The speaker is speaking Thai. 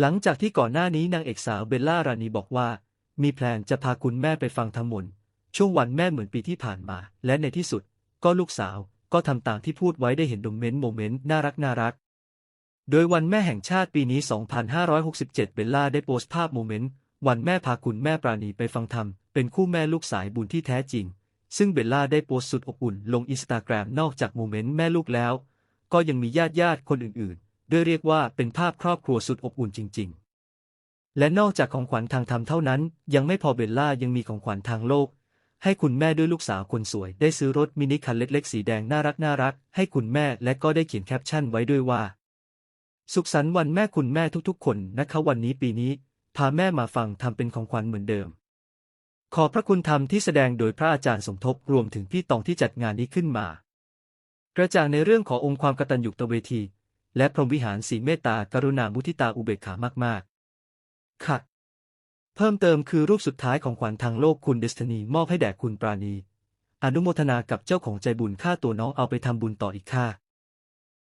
หลังจากที่ก่อนหน้านี้นางเอกสาวเบลล่ารานีบอกว่า มีแพลนจะพาคุณแม่ไปฟังธรรมมนช่วงวันแม่เหมือนปีที่ผ่านมา และในที่สุด ก็ลูกสาวก็ทำตามที่พูดไว้ได้เห็นโมเมนต์โมเมนต์น่ารักน่ารัก โดยวันแม่แห่งชาติปีนี้ 2567 เบลล่าได้โพสต์ภาพโมเมนต์วันแม่พาคุณแม่ปราณีไปฟังธรรม เป็นคู่แม่ลูกสายบุญที่แท้จริง ซึ่งเบลล่าได้โพสต์สุดอบอุ่นลงอินสตาแกรมนอกจากโมเมนต์แม่ลูกแล้ว ก็ยังมีญาติญาติคนอื่นๆ ด้วยเรียกว่าเป็นภาพครอบครัวสุดอบอุ่นจริง ๆ และนอกจากของขวัญทางธรรมเท่านั้น ยังไม่พอเบลล่ายังมีของขวัญทางโลก ให้คุณแม่ด้วยลูกสาวคนสวย ได้ซื้อรถมินิคันเล็กๆ สีแดงน่ารักน่ารัก ให้คุณแม่และก็ได้เขียนแคปชั่นไว้ด้วยว่า สุขสันต์วันแม่คุณแม่ทุกๆ คนนะคะวันนี้ปีนี้ พาแม่มาฟังทำเป็นของขวัญเหมือนเดิม ขอพระคุณธรรมที่แสดงโดยพระอาจารย์สมทบรวมถึงพี่ตองที่จัดงานนี้ขึ้นมา กระจ่างในเรื่องขององค์ความกตัญญูตเวที และพรหมวิหารสีเมตตากรุณามุทิตาอุเบกขามากๆ ค่ะ เพิ่มเติมคือรูปสุดท้ายของขวัญทางโลกคุณเดสตินีมอบให้แด่คุณปราณี อนุโมทนากับเจ้าของใจบุญค่าตัวน้องเอาไปทำบุญต่ออีกค่ะ